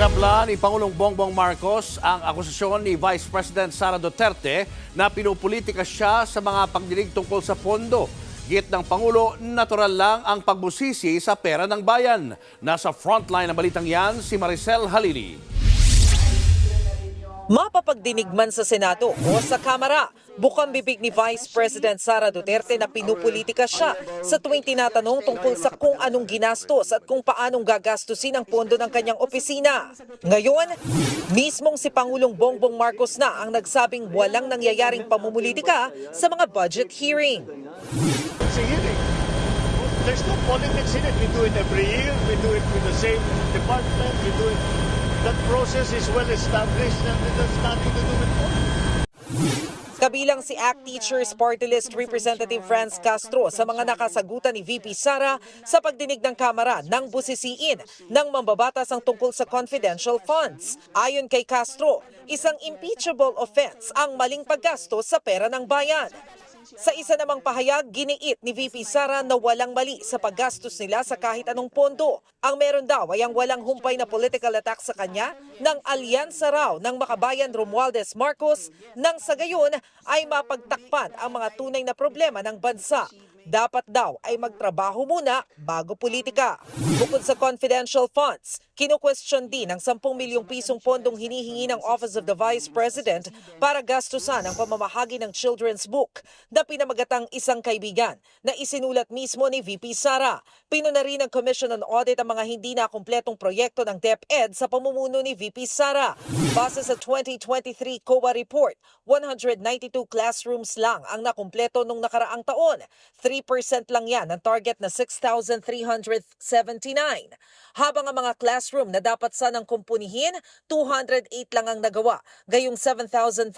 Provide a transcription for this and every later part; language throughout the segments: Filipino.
Tinabla ni Pangulong Bongbong Marcos ang akusasyon ni Vice President Sara Duterte na pinupolitika siya sa mga pagdinig tungkol sa pondo. Git ng Pangulo, natural lang ang pagbusisi sa pera ng bayan. Nasa frontline ng balitang yan si Maricel Halili. Mapapagdinig man sa Senado o sa Kamara, bukang bibig ni Vice President Sara Duterte na pinupolitika siya sa tuwing tinatanong tungkol sa kung anong ginastos at kung paanong gagastusin ang pondo ng kanyang opisina. Ngayon, mismong si Pangulong Bongbong Marcos na ang nagsabing walang nangyayaring pamumulitika sa mga budget hearing. There's no politics in it. We do it every year. We do it with the same department. We do it. That process is well established and it has nothing to do with politics. Kabilang si ACT Teachers Party List Representative Franz Castro sa mga nakasagutan ni VP Sara sa pagdinig ng Kamara ng busisiin ng mambabatas ang tungkol sa confidential funds. Ayon kay Castro, isang impeachable offense ang maling paggasto sa pera ng bayan. Sa isa namang pahayag, giniit ni VP Sara na walang mali sa paggastos nila sa kahit anong pondo. Ang meron daw ay ang walang humpay na political attack sa kanya ng alyansa raw ng makabayan Romualdez Marcos nang sa gayon ay mapagtakpan ang mga tunay na problema ng bansa. Dapat daw ay magtrabaho muna bago politika. Bukod sa confidential funds, kino-question din ang 10 milyong pisong pondong hinihingi ng Office of the Vice President para gastusan ang pamamahagi ng children's book na pinamagatang isang kaibigan na isinulat mismo ni VP Sara. Pinuna rin ng Commission on Audit ang mga hindi na kumpletong proyekto ng DepEd sa pamumuno ni VP Sara. Base sa 2023 COA report, 192 classrooms lang ang nakumpleto nung nakaraang taon. 3% lang yan ang target na 6,379. Habang ang mga classroom na dapat sanang kumpunihin, 208 lang ang nagawa. Gayong 7,550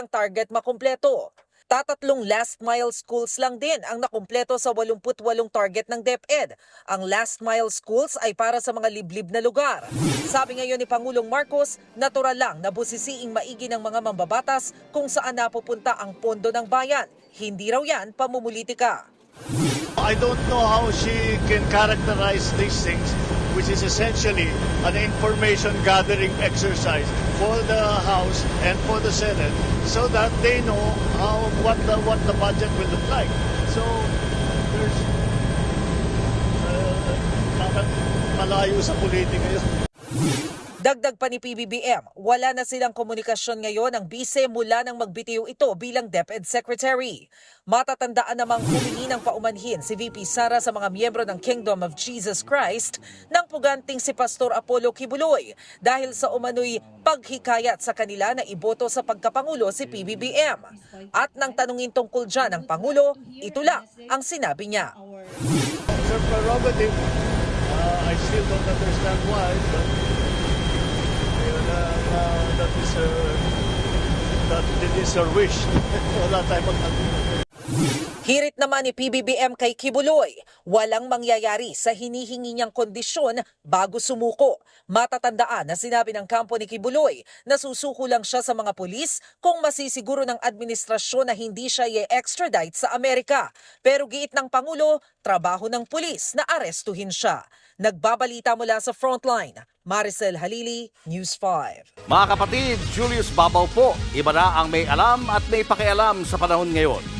ang target makumpleto. Tatatlong last mile schools lang din ang nakumpleto sa 88 target ng DepEd. Ang last mile schools ay para sa mga liblib na lugar. Sabi ngayon ni Pangulong Marcos, natural lang na busisiing maigi ng mga mambabatas kung saan napupunta ang pondo ng bayan. Hindi raw yan pamumulitika. I don't know how she can characterize these things, which is essentially an information gathering exercise for the House and for the Senate, so that they know how what the what the budget will look like. So there's uh, malayo sa politika yun. Dagdag pa ni PBBM, wala na silang komunikasyon ngayon ang bise mula nang magbitiw ito bilang DepEd Secretary. Matatandaan namang humingi ng paumanhin si VP Sara sa mga miyembro ng Kingdom of Jesus Christ ng puganting si Pastor Apollo Kibuloy dahil sa umano'y paghikayat sa kanila na iboto sa pagkapangulo si PBBM. At nang tanungin tungkol dyan ng Pangulo, ito lang ang sinabi niya. Her prerogative. Uh, I still don't understand why, but uh, uh, that is her, that it is her wish. Wala tayong magkakaroon. Hirit naman ni PBBM kay Kibuloy, walang mangyayari sa hinihingi niyang kondisyon bago sumuko. Matatandaan na sinabi ng kampo ni Kibuloy na susuko lang siya sa mga pulis kung masisiguro ng administrasyon na hindi siya i-extradite sa Amerika. Pero giit ng Pangulo, trabaho ng pulis na arestuhin siya. Nagbabalita mula sa frontline, Maricel Halili, News 5. Mga kapatid, Julius Babaw po. Iba na ang may alam at may pakialam sa panahon ngayon.